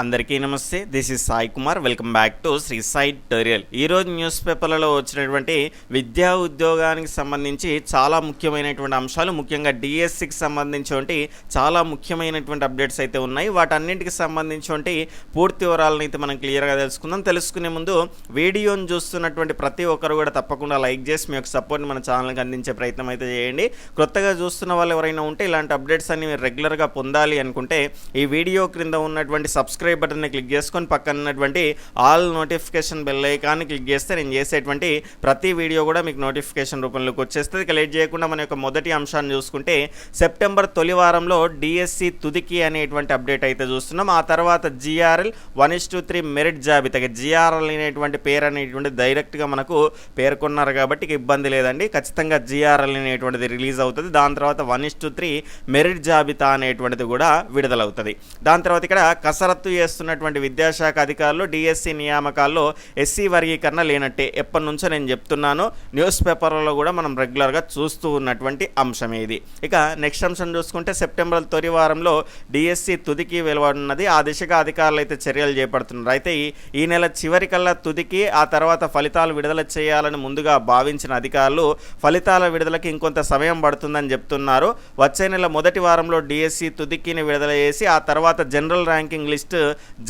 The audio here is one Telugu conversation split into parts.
అందరికీ నమస్తే. This is Sai Kumar welcome back to Shri Sai టోరియల్ ఈరోజు న్యూస్ పేపర్లలో వచ్చినటువంటి విద్యా ఉద్యోగానికి సంబంధించి చాలా ముఖ్యమైనటువంటి అంశాలు ముఖ్యంగా డిఎస్సికి సంబంధించి చాలా ముఖ్యమైనటువంటి అప్డేట్స్ అయితే ఉన్నాయి. వాటన్నింటికి సంబంధించి పూర్తి వివరాలను అయితే మనం క్లియర్గా తెలుసుకుందాం. తెలుసుకునే ముందు వీడియోని చూస్తున్నటువంటి ప్రతి ఒక్కరు కూడా తప్పకుండా లైక్ చేసి మీ యొక్క సపోర్ట్ని మన ఛానల్కి అందించే ప్రయత్నం అయితే చేయండి. కొత్తగా చూస్తున్న వాళ్ళు ఎవరైనా ఉంటే ఇలాంటి అప్డేట్స్ అన్ని మీరు రెగ్యులర్గా పొందాలి అనుకుంటే ఈ వీడియో క్రింద ఉన్నటువంటి సబ్స్క్రైబ్ బటన్ని క్లిక్ చేసుకొని పక్కన ఉన్నటువంటి ఆల్ నోటిఫికేషన్ బెల్ ఐకాన్ని క్లిక్ చేస్తే నేను చేసేటువంటి ప్రతి వీడియో కూడా మీకు నోటిఫికేషన్ రూపంలోకి వచ్చేస్తుంది. ఇక లేట్ చేయకుండా మన యొక్క మొదటి అంశాన్ని చూసుకుంటే సెప్టెంబర్ తొలి వారంలో డిఎస్సి తుదికి అనేటువంటి అప్డేట్ అయితే చూస్తున్నాం. ఆ తర్వాత GRL one is to three merit జాబితా. జిఆర్ఎల్ అనేటువంటి పేరు అనేటువంటి డైరెక్ట్గా మనకు పేర్కొన్నారు కాబట్టి ఇబ్బంది లేదండి. ఖచ్చితంగా జిఆర్ఎల్ అనేటువంటిది రిలీజ్ అవుతుంది. దాని తర్వాత one is to three merit జాబితా అనేటువంటిది కూడా విడుదలవుతుంది. దాని తర్వాత ఇక్కడ కసరత్తు చేస్తున్నటువంటి విద్యాశాఖ అధికారులు డిఎస్సి నియామకాల్లో ఎస్సీ వర్గీకరణ లేనట్టే ఎప్పటి నుంచో నేను చెప్తున్నాను. న్యూస్ పేపర్లలో కూడా మనం రెగ్యులర్గా చూస్తూ ఉన్నటువంటి అంశం ఇది. ఇక నెక్స్ట్ అంశం చూసుకుంటే సెప్టెంబర్ తొలి వారంలో డిఎస్సి తుదికి వెలువడున్నది ఆ దిశగా అధికారులు అయితే చర్యలు చేపడుతున్నారు. అయితే ఈ- ఈ నెల చివరికల్లా తుదికి ఆ తర్వాత ఫలితాలు విడుదల చేయాలని ముందుగా భావించిన అధికారులు ఫలితాల విడుదలకి ఇంకొంత సమయం పడుతుందని చెప్తున్నారు. వచ్చే నెల మొదటి వారంలో డిఎస్సి తుదికిని విడుదల చేసి ఆ తర్వాత జనరల్ ర్యాంకింగ్ లిస్ట్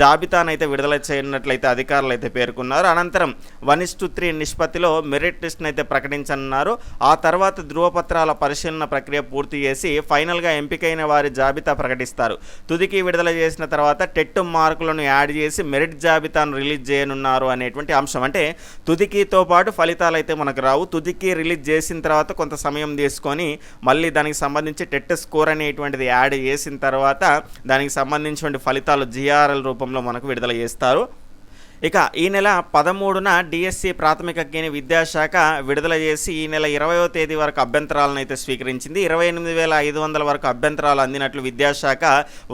జాబితానైతే విడుదల చేయనట్లయితే అధికారులు అయితే పేర్కొన్నారు. అనంతరం వన్ ఇస్ టు త్రీ నిష్పత్తిలో మెరిట్ లిస్ట్ను అయితే ప్రకటించనున్నారు. ఆ తర్వాత ధృవపత్రాల పరిశీలన ప్రక్రియ పూర్తి చేసి ఫైనల్గా ఎంపికైన వారి జాబితా ప్రకటిస్తారు. తుదికి విడుదల చేసిన తర్వాత టెట్ మార్కులను యాడ్ చేసి మెరిట్ జాబితాను రిలీజ్ చేయనున్నారు అనేటువంటి అంశం. అంటే తుదికితో పాటు ఫలితాలు అయితే మనకు రావు. తుదికి రిలీజ్ చేసిన తర్వాత కొంత సమయం తీసుకొని మళ్ళీ దానికి సంబంధించి టెట్ స్కోర్ అనేటువంటిది యాడ్ చేసిన తర్వాత దానికి సంబంధించిన ఫలితాలు జిఆర్ఎల్ రూపంలో మనకు విడుదల చేస్తారు. ఇక ఈ నెల పదమూడున డిఎస్సి ప్రాథమిక జ్ఞాన విద్యాశాఖ విడుదల చేసి ఈ నెల ఇరవయో తేదీ వరకు అభ్యంతరాలను అయితే స్వీకరించింది. ఇరవై ఎనిమిది వేల ఐదు వందల వరకు అభ్యంతరాలు అందినట్లు విద్యాశాఖ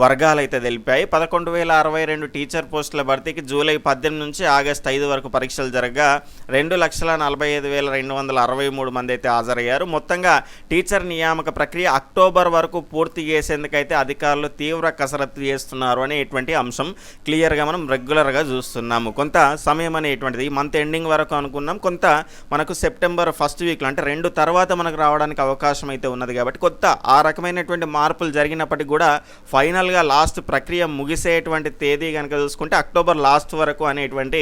వర్గాలు అయితే తెలిపాయి. పదకొండు వేల అరవై రెండు టీచర్ పోస్టుల భర్తీకి జూలై పద్దెనిమిది నుంచి ఆగస్టు ఐదు వరకు పరీక్షలు జరగగా రెండు లక్షల నలభై ఐదు వేల రెండు వందల అరవై మూడు మంది అయితే హాజరయ్యారు. మొత్తంగా టీచర్ నియామక ప్రక్రియ అక్టోబర్ వరకు పూర్తి చేసేందుకైతే అధికారులు తీవ్ర కసరత్తు చేస్తున్నారు అనేటువంటి అంశం క్లియర్గా మనం రెగ్యులర్గా చూస్తున్నాము. కొంత సమయం అనేటువంటిది. మంత్ ఎండింగ్ వరకు అనుకున్నాం. కొంత మనకు సెప్టెంబర్ ఫస్ట్ వీక్లో అంటే రెండు తర్వాత మనకు రావడానికి అవకాశం అయితే ఉన్నది కాబట్టి కొత్త ఆ రకమైనటువంటి మార్పులు జరిగినప్పటికీ కూడా ఫైనల్గా లాస్ట్ ప్రక్రియ ముగిసేటువంటి తేదీ కనుక చూసుకుంటే అక్టోబర్ లాస్ట్ వరకు అనేటువంటి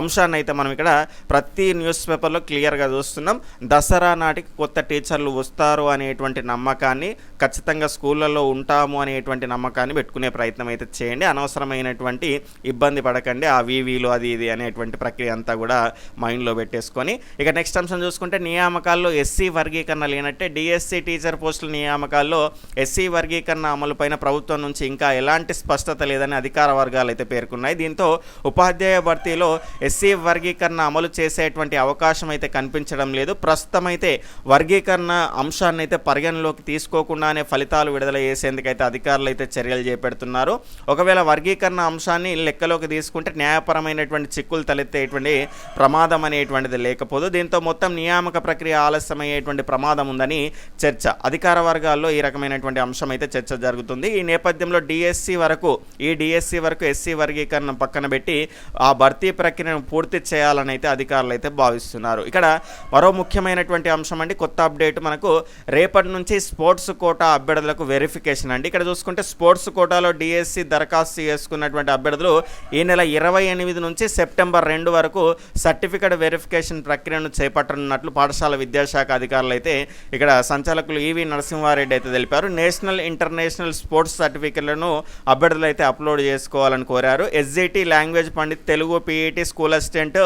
అంశాన్ని అయితే మనం ఇక్కడ ప్రతి న్యూస్ పేపర్లో క్లియర్గా చూస్తున్నాం. దసరా నాటికి కొత్త టీచర్లు వస్తారు అనేటువంటి నమ్మకాన్ని ఖచ్చితంగా స్కూళ్ళల్లో ఉంటాము అనేటువంటి నమ్మకాన్ని పెట్టుకునే ప్రయత్నం అయితే చేయండి. అనవసరమైనటువంటి ఇబ్బంది పడకండి. ఆ వీవీలు అది ఇది అనేటువంటి ప్రక్రియ అంతా కూడా మైండ్లో పెట్టేసుకొని ఇక నెక్స్ట్ అంశం చూసుకుంటే నియామకాల్లో ఎస్సీ వర్గీకరణ లేనట్టే డిఎస్సి టీచర్ పోస్టుల నియామకాల్లో ఎస్సీ వర్గీకరణ అమలుపైన ప్రభుత్వం నుంచి ఇంకా ఎలాంటి స్పష్టత లేదని అధికార వర్గాలు అయితే పేర్కొన్నాయి. దీంతో ఉపాధ్యాయ భర్తీలో ఎస్సీ వర్గీకరణ అమలు చేసేటువంటి అవకాశం అయితే కనిపించడం లేదు. ప్రస్తుతం అయితే వర్గీకరణ అంశాన్ని అయితే పరిగణలోకి తీసుకోకుండానే ఫలితాలు విడుదల చేసేందుకైతే అధికారులు అయితే చర్యలు చేపడుతున్నారు. ఒకవేళ వర్గీకరణ అంశాన్ని లెక్కలోకి తీసుకుంటే న్యాయపరమైన న్యాయపరమైనటువంటి చిక్కులు తలెత్తేటువంటి ప్రమాదం అనేటువంటిది లేకపోదు. దీంతో మొత్తం నియామక ప్రక్రియ ఆలస్యమయ్యేటువంటి ప్రమాదం ఉందని చర్చ. అధికార వర్గాల్లో ఈ రకమైనటువంటి అంశం అయితే చర్చ జరుగుతుంది. ఈ నేపథ్యంలో డిఎస్సి వరకు ఈ డిఎస్సి వరకు ఎస్సీ వర్గీకరణ పక్కన పెట్టి ఆ భర్తీ ప్రక్రియను పూర్తి చేయాలని అయితే అధికారులు అయితే భావిస్తున్నారు. ఇక్కడ మరో ముఖ్యమైనటువంటి అంశం అండి కొత్త అప్డేట్ మనకు రేపటి నుంచి స్పోర్ట్స్ కోటా అభ్యర్థులకు వెరిఫికేషన్ అండి. ఇక్కడ చూసుకుంటే స్పోర్ట్స్ కోటాలో డిఎస్సి దరఖాస్తు చేసుకున్నటువంటి అభ్యర్థులు ఈ నెల ఇరవై ఎనిమిది నుంచి సెప్టెంబర్ రెండు వరకు సర్టిఫికేట్ వెరిఫికేషన్ ప్రక్రియను చేపట్టనున్నట్లు పాఠశాల విద్యాశాఖ అధికారులు అయితే ఇక్కడ సంచాలకులు ఈవి నరసింహారెడ్డి అయితే తెలిపారు. నేషనల్ ఇంటర్నేషనల్ స్పోర్ట్స్ సర్టిఫికెట్లను అభ్యర్థులు అయితే అప్లోడ్ చేసుకోవాలని కోరారు. SGT language pandit Telugu PET school assistant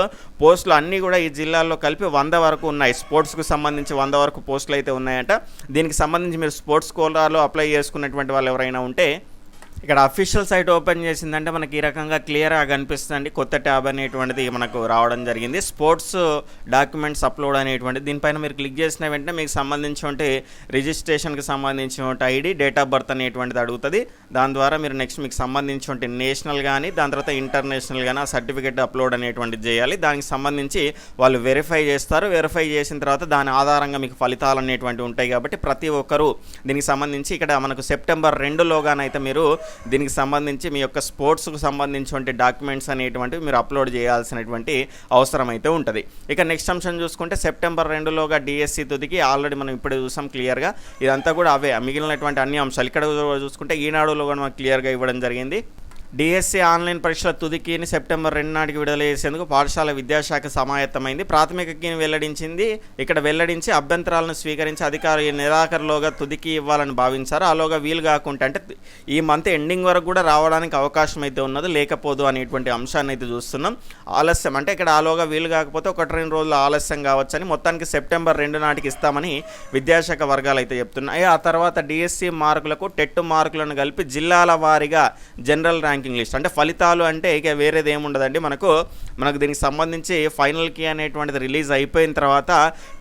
పోస్టులు అన్నీ కూడా ఈ జిల్లాల్లో కలిపి వంద వరకు ఉన్నాయి. స్పోర్ట్స్కు సంబంధించి వంద వరకు పోస్టులు అయితే ఉన్నాయంట. దీనికి సంబంధించి మీరు స్పోర్ట్స్ కోలాలో అప్లై చేసుకున్నటువంటి వాళ్ళు ఎవరైనా ఉంటే ఇక్కడ అఫీషియల్ సైట్ ఓపెన్ చేసిందంటే మనకి ఈ రకంగా క్లియర్గా కనిపిస్తుంది కొత్త ట్యాబ్ అనేటువంటిది మనకు రావడం జరిగింది. స్పోర్ట్స్ డాక్యుమెంట్స్ అప్లోడ్ అనేటువంటిది. దీనిపైన మీరు క్లిక్ చేసిన వెంటనే మీకు సంబంధించినటువంటి రిజిస్ట్రేషన్కి సంబంధించిన ఐడి డేట్ ఆఫ్ బర్త్ అనేటువంటిది అడుగుతుంది. దాని ద్వారా మీరు నెక్స్ట్ మీకు సంబంధించినటువంటి నేషనల్ కానీ దాని తర్వాత ఇంటర్నేషనల్ కానీ ఆ సర్టిఫికేట్ అప్లోడ్ అనేటువంటిది చేయాలి. దానికి సంబంధించి వాళ్ళు వెరిఫై చేస్తారు. వెరిఫై చేసిన తర్వాత దాని ఆధారంగా మీకు ఫలితాలు అనేటువంటివి ఉంటాయి కాబట్టి ప్రతి ఒక్కరూ దీనికి సంబంధించి ఇక్కడ మనకు సెప్టెంబర్ రెండులోగానైతే మీరు దీనికి సంబంధించి మీ యొక్క స్పోర్ట్స్కు సంబంధించినటువంటి డాక్యుమెంట్స్ అనేటువంటివి మీరు అప్లోడ్ చేయాల్సినటువంటి అవసరం అయితే ఉంటుంది. ఇక నెక్స్ట్ అంశం చూసుకుంటే సెప్టెంబర్ రెండులోగా డిఎస్సి తుదికి ఆల్రెడీ మనం ఇప్పుడు చూసాం క్లియర్గా. ఇదంతా కూడా అవే మిగిలినటువంటి అన్ని అంశాలు. ఇక్కడ చూసుకుంటే ఈనాడులో కూడా మనకు క్లియర్గా ఇవ్వడం జరిగింది. డిఎస్సి ఆన్లైన్ పరీక్షల తుదికిని సెప్టెంబర్ రెండు నాటికి విడుదల చేసేందుకు పాఠశాల విద్యాశాఖ సమాయత్తమైంది. ప్రాథమిక కీని వెల్లడించింది. ఇక్కడ వెల్లడించి అభ్యంతరాలను స్వీకరించి అధికారులు ఈ తుదికి ఇవ్వాలని భావించారు. ఆలోగా వీలు కాకుండా అంటే ఈ మంత్ ఎండింగ్ వరకు కూడా రావడానికి అవకాశం అయితే ఉన్నది. లేకపోదు అనేటువంటి అంశాన్ని అయితే చూస్తున్నాం. ఆలస్యం అంటే ఇక్కడ ఆలోగా వీలు కాకపోతే ఒకటి రెండు రోజులు ఆలస్యం కావచ్చని మొత్తానికి సెప్టెంబర్ రెండు నాటికి ఇస్తామని విద్యాశాఖ వర్గాలు అయితే చెప్తున్నాయి. ఆ తర్వాత డిఎస్సి మార్కులకు టెట్ మార్కులను కలిపి జిల్లాల వారీగా జనరల్ ర్యాంక్ ర్యాంకింగ్ లిస్ట్ అంటే ఫలితాలు అంటే ఇక వేరేది ఏముండదండి. మనకు మనకు దీనికి సంబంధించి ఫైనల్ కీ అనేటువంటిది రిలీజ్ అయిపోయిన తర్వాత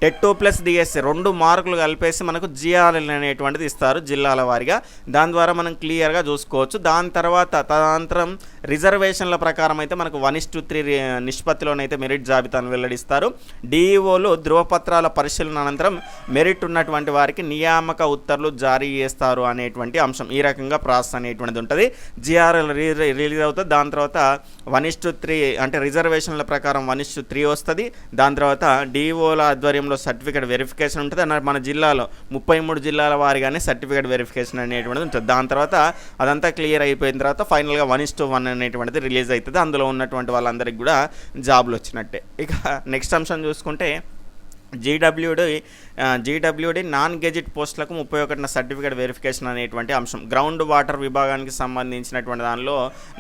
టెట్ టూ ప్లస్ డిఎస్సి రెండు మార్కులు కలిపేసి మనకు జిఆర్ఎల్ అనేటువంటిది ఇస్తారు జిల్లాల వారిగా. దాని ద్వారా మనం క్లియర్గా చూసుకోవచ్చు. దాని తర్వాత తదనంతరం రిజర్వేషన్ల ప్రకారం అయితే మనకు వన్ ఇస్ టు త్రీ నిష్పత్తిలోనైతే మెరిట్ జాబితాను వెల్లడిస్తారు. డిఈఓలు ధృవపత్రాల పరిశీలన అనంతరం మెరిట్ ఉన్నటువంటి వారికి నియామక ఉత్తర్వులు జారీ చేస్తారు అనేటువంటి అంశం. ఈ రకంగా ప్రాసెస్ అనేటువంటిది ఉంటుంది. జిఆర్ఎల్ రిలీజ్ అవుతుంది దాని తర్వాత వన్ ఇస్ టు త్రీ అంటే రిజర్వేషన్ల ప్రకారం వన్ ఇస్ టు త్రీ వస్తుంది. దాని తర్వాత డిఓల ఆధ్వర్యంలో సర్టిఫికేట్ వెరిఫికేషన్ ఉంటుంది. అన్న మన జిల్లాలో ముప్పై మూడు జిల్లాల వారిగానే సర్టిఫికేట్ వెరిఫికేషన్ అనేటువంటిది ఉంటుంది. దాని తర్వాత అదంతా క్లియర్ అయిపోయిన తర్వాత ఫైనల్గా వన్ ఇస్ టు వన్ అనేటువంటిది రిలీజ్ అవుతుంది. అందులో ఉన్నటువంటి వాళ్ళందరికీ కూడా జాబ్లు వచ్చినట్టే. ఇక నెక్స్ట్ అంశం చూసుకుంటే జీడబ్ల్యూడి జీడబ్ల్యూడి నాన్ గెజిట్ పోస్టులకు ముప్పై ఒకటిన సర్టిఫికేట్ వెరిఫికేషన్ అనేటువంటి అంశం. గ్రౌండ్ వాటర్ విభాగానికి సంబంధించినటువంటి దానిలో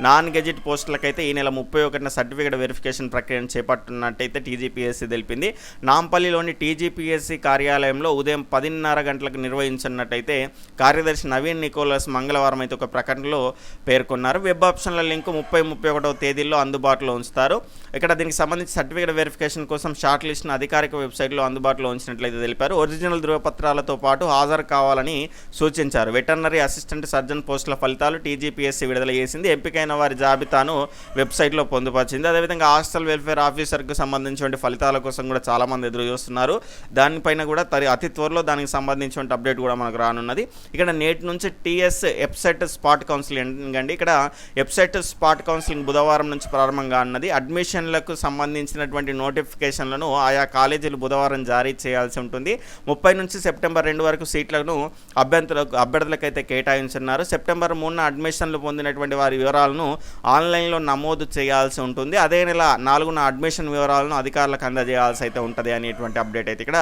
నాన్ గెజిట్ పోస్టులకైతే ఈ నెల ముప్పై ఒకటిన సర్టిఫికేట్ వెరిఫికేషన్ ప్రక్రియను చేపట్టున్నట్టయితే టీజీపీఎస్సీ తెలిపింది. నాంపల్లిలోని టీజీపీఎస్సీ కార్యాలయంలో ఉదయం పదిన్నర గంటలకు నిర్వహించినట్టయితే కార్యదర్శి నవీన్ నికోలస్ మంగళవారం అయితే ఒక ప్రకటనలో పేర్కొన్నారు. వెబ్ ఆప్షన్ల లింక్ ముప్పై ముప్పై ఒకటవ తేదీల్లో అందుబాటులో ఉంచుతారు. ఇక్కడ దీనికి సంబంధించి సర్టిఫికేట్ వెరిఫికేషన్ కోసం షార్ట్ లిస్ట్ను అధికారిక వెబ్సైట్లో అందుబాటులో ఉంచినట్లయితే తెలిపారు. ఒరిజినల్ ధృవపత్రాలతో పాటు హాజరు కావాలని సూచించారు. వెటర్నరీ అసిస్టెంట్ సర్జన్ పోస్టుల ఫలితాలు టీజీపీఎస్సీ విడుదల చేసింది. ఎంపికైన వారి జాబితాను వెబ్సైట్లో పొందుపరిచింది. అదేవిధంగా హాస్టల్ వెల్ఫేర్ ఆఫీసర్కు సంబంధించిన ఫలితాల కోసం కూడా చాలామంది ఎదురు చూస్తున్నారు. దానిపైన కూడా తరి అతి త్వరలో దానికి సంబంధించిన అప్డేట్ కూడా మనకు రానున్నది. ఇక్కడ నేటి నుంచి టీఎస్ వెబ్సైట్ స్పాట్ కౌన్సిలింగ్ అండి. ఇక్కడ వెబ్సైట్ స్పాట్ కౌన్సిలింగ్ బుధవారం నుంచి ప్రారంభంగా ఉన్నది. అడ్మిషన్లకు సంబంధించినటువంటి నోటిఫికేషన్లను ఆయా కాలేజీలు బుధవారం జారీ చేయాల్సి ఉంటుంది. ముప్పై నుంచి సెప్టెంబర్ రెండు వరకు సీట్లను అభ్యర్థులకు అభ్యర్థులకైతే కేటాయించున్నారు సెప్టెంబర్ మూడున అడ్మిషన్లు పొందినటువంటి వారి వివరాలను ఆన్లైన్లో నమోదు చేయాల్సి ఉంటుంది. అదే నెల నాలుగున అడ్మిషన్ వివరాలను అధికారులకు అందజేయాల్సి అయితే ఉంటుంది అనేటువంటి అప్డేట్ అయితే ఇక్కడ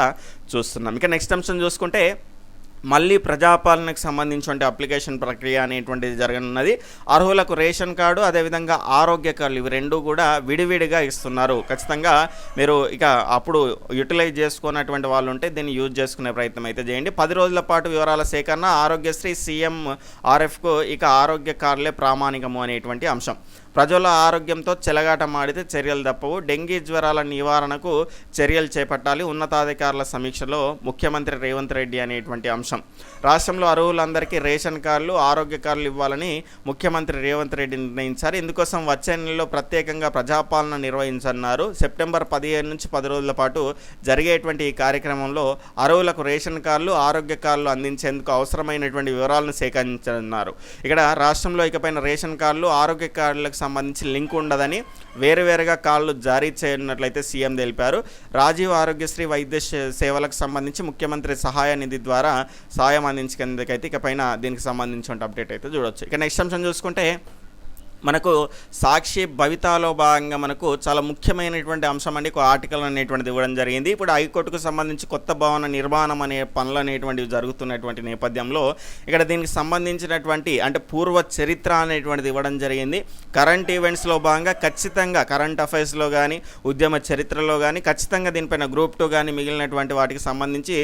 చూస్తున్నాం. ఇక నెక్స్ట్ అంశం చూసుకుంటే మళ్ళీ ప్రజాపాలనకు సంబంధించిన అప్లికేషన్ ప్రక్రియ అనేటువంటిది జరగనున్నది. అర్హులకు రేషన్ కార్డు అదేవిధంగా ఆరోగ్య కార్డులు ఇవి రెండు కూడా విడివిడిగా ఇస్తున్నారు. ఖచ్చితంగా మీరు ఇక అప్పుడు యూటిలైజ్ చేసుకున్నటువంటి వాళ్ళు ఉంటే దీన్ని యూజ్ చేసుకునే ప్రయత్నం అయితే చేయండి. పది రోజుల పాటు వివరాల సేకరణ ఆరోగ్యశ్రీ సీఎం ఆర్ఎఫ్కు ఇక ఆరోగ్య కార్డులే ప్రామాణికము అనేటువంటి అంశం. ప్రజల ఆరోగ్యంతో చెలగాటమాడితే చర్యలు తప్పవు. డెంగీ జ్వరాల నివారణకు చర్యలు చేపట్టాలి. ఉన్నతాధికారుల సమీక్షలో ముఖ్యమంత్రి రేవంత్ రెడ్డి అనేటువంటి అంశం. రాష్ట్రంలో అర్హులందరికీ రేషన్ కార్డులు ఆరోగ్య కార్డులు ఇవ్వాలని ముఖ్యమంత్రి రేవంత్ రెడ్డి నిర్ణయించారు. ఇందుకోసం వచ్చే నెలలో ప్రత్యేకంగా ప్రజాపాలన నిర్వహించన్నారు సెప్టెంబర్ పదిహేను నుంచి పది రోజుల పాటు జరిగేటువంటి ఈ కార్యక్రమంలో అరువులకు రేషన్ కార్డులు ఆరోగ్య కార్డులు అందించేందుకు అవసరమైనటువంటి వివరాలను సేకరించనున్నారు. ఇక్కడ రాష్ట్రంలో ఇకపైన రేషన్ కార్డులు ఆరోగ్య కార్డులకు సంబంధించి లింక్ ఉండదని వేరువేరుగా కాళ్ళు జారీ చేయనున్నట్లయితే సీఎం తెలిపారు. రాజీవ్ ఆరోగ్యశ్రీ వైద్య సేవలకు సంబంధించి ముఖ్యమంత్రి సహాయ నిధి ద్వారా సాయం అందించేందుకైతే ఇకపైన దీనికి సంబంధించిన అప్డేట్ అయితే చూడొచ్చు. ఇక నెక్స్ట్ అంశం చూసుకుంటే మనకు సాక్షి భవితాలో భాగంగా మనకు చాలా ముఖ్యమైనటువంటి అంశం అండి ఒక ఆర్టికల్ అనేటువంటిది ఇవ్వడం జరిగింది. ఇప్పుడు హైకోర్టుకు సంబంధించి కొత్త భవన నిర్మాణం అనే పనులు అనేటువంటివి జరుగుతున్నటువంటి నేపథ్యంలో ఇక్కడ దీనికి సంబంధించినటువంటి అంటే పూర్వ చరిత్ర అనేటువంటిది ఇవ్వడం జరిగింది. కరెంట్ ఈవెంట్స్లో భాగంగా ఖచ్చితంగా కరెంట్ అఫైర్స్లో కానీ ఉద్యమ చరిత్రలో కానీ ఖచ్చితంగా దీనిపైన గ్రూప్ టూ కానీ మిగిలినటువంటి వాటికి సంబంధించి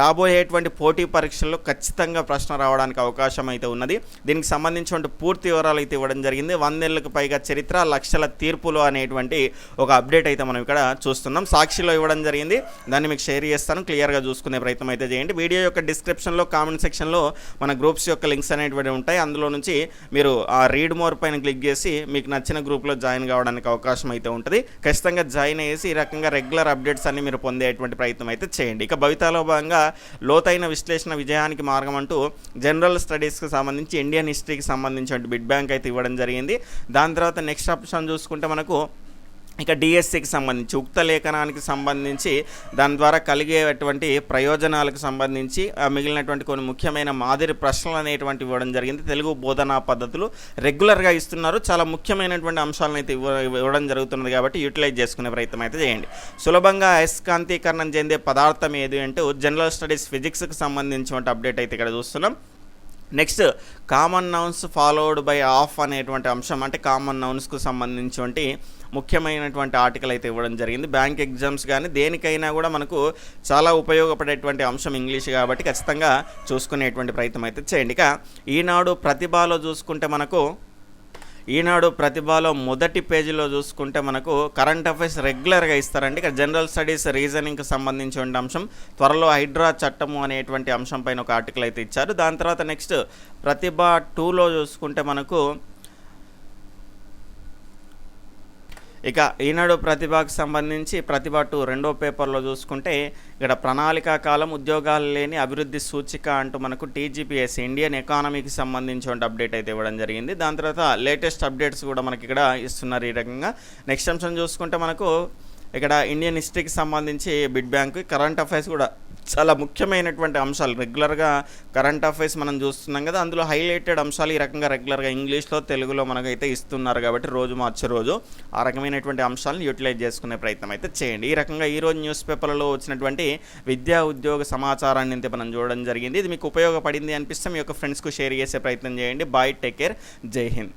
రాబోయేటువంటి పోటీ పరీక్షల్లో ఖచ్చితంగా ప్రశ్న రావడానికి అవకాశం అయితే ఉన్నది. దీనికి సంబంధించినటువంటి పూర్తి వివరాలు అయితే ఇవ్వడం జరిగింది. వందేళ్ళకు పైగా చరిత్ర లక్షల తీర్పులు అనేటువంటి ఒక అప్డేట్ అయితే మనం ఇక్కడ చూస్తున్నాం. సాక్షిలో ఇవ్వడం జరిగింది. దాన్ని మీకు షేర్ చేస్తాను. క్లియర్గా చూసుకునే ప్రయత్నం అయితే చేయండి. వీడియో యొక్క డిస్క్రిప్షన్లో కామెంట్ సెక్షన్లో మన గ్రూప్స్ యొక్క లింక్స్ అనేటువంటి ఉంటాయి. అందులో నుంచి మీరు ఆ రీడ్ మోర్ పైన క్లిక్ చేసి మీకు నచ్చిన గ్రూప్లో జాయిన్ కావడానికి అవకాశం అయితే ఉంటుంది. ఖచ్చితంగా జాయిన్ అయ్యేసి ఈ రకంగా రెగ్యులర్ అప్డేట్స్ అన్ని మీరు పొందేటువంటి ప్రయత్నం అయితే చేయండి. ఇక భవితాలో భాగంగా లోతైన విశ్లేషణ విజయానికి మార్గం అంటూ జనరల్ స్టడీస్కి సంబంధించి ఇండియన్ హిస్టరీకి సంబంధించిన బిడ్ బ్యాంక్ అయితే ఇవ్వడం జరిగింది. దాని తర్వాత నెక్స్ట్ ఆప్షన్ చూసుకుంటే మనకు ఇక డిఎస్సికి సంబంధించి ఉక్త లేఖనానికి సంబంధించి దాని ద్వారా కలిగేటువంటి ప్రయోజనాలకు సంబంధించి మిగిలినటువంటి కొన్ని ముఖ్యమైన మాదిరి ప్రశ్నలు అనేటువంటి ఇవ్వడం జరిగింది. తెలుగు బోధనా పద్ధతులు రెగ్యులర్గా ఇస్తున్నారు. చాలా ముఖ్యమైనటువంటి అంశాలను అయితే ఇవ్వ ఇవ్వడం జరుగుతున్నది కాబట్టి యూటిలైజ్ చేసుకునే ప్రయత్నం అయితే చేయండి. సులభంగా అయస్కాంతీకరణం చెందే పదార్థం ఏది అంటే జనరల్ స్టడీస్ ఫిజిక్స్కి సంబంధించినటువంటి అప్డేట్ అయితే ఇక్కడ చూస్తున్నాం. Next common nouns followed by of అనేటువంటి అంశం అంటే కామన్ నౌన్స్కు సంబంధించి ముఖ్యమైనటువంటి ఆర్టికల్ అయితే ఇవ్వడం జరిగింది. బ్యాంక్ ఎగ్జామ్స్ కానీ దేనికైనా కూడా మనకు చాలా ఉపయోగపడేటువంటి అంశం ఇంగ్లీష్ కాబట్టి ఖచ్చితంగా చూసుకునేటువంటి ప్రయత్నం అయితే చేయండి. ఇక ఈనాడు ప్రతిభలో చూసుకుంటే మనకు ఈనాడు ప్రతిభలో మొదటి పేజీలో చూసుకుంటే మనకు కరెంట్ అఫైర్స్ రెగ్యులర్గా ఇస్తారండి. ఇక్కడ జనరల్ స్టడీస్ రీజనింగ్కి సంబంధించిన అంశం. త్వరలో హైడ్రా చట్టము అనేటువంటి అంశం పైన ఒక ఆర్టికల్ అయితే ఇచ్చారు. దాని తర్వాత నెక్స్ట్ ప్రతిభ టూలో చూసుకుంటే మనకు ఇక ఈనాడు ప్రతిభకు సంబంధించి ప్రతిభ టూ రెండో పేపర్లో చూసుకుంటే ఇక్కడ ప్రణాళికా కాలం ఉద్యోగాలు లేని అభివృద్ధి సూచిక అంటూ మనకు టీజీపీఎస్ ఇండియన్ ఎకానమీకి సంబంధించిన అప్డేట్ అయితే ఇవ్వడం జరిగింది. దాని తర్వాత లేటెస్ట్ అప్డేట్స్ కూడా మనకి ఇక్కడ ఇస్తున్నారు ఈ రకంగా. నెక్స్ట్ అంశం చూసుకుంటే మనకు ఇక్కడ ఇండియన్ హిస్టరీకి సంబంధించి బిడ్ బ్యాంక్ కరెంట్ అఫైర్స్ కూడా చాలా ముఖ్యమైనటువంటి అంశాలు. రెగ్యులర్గా కరెంట్ అఫైర్స్ మనం చూస్తున్నాం కదా అందులో హైలైటెడ్ అంశాలు ఈ రకంగా రెగ్యులర్గా ఇంగ్లీష్లో తెలుగులో మనకైతే ఇస్తున్నారు కాబట్టి రోజు మార్చే రోజు ఆ రకమైనటువంటి అంశాలను యూటిలైజ్ చేసుకునే ప్రయత్నం అయితే చేయండి. ఈ రకంగా ఈరోజు న్యూస్ పేపర్లలో వచ్చినటువంటి విద్యా ఉద్యోగ సమాచారాన్ని అయితే మనం చూడడం జరిగింది. ఇది మీకు ఉపయోగపడింది అనిపిస్తే మీ యొక్క ఫ్రెండ్స్కు షేర్ చేసే ప్రయత్నం చేయండి. Bye take care. Jai Hind.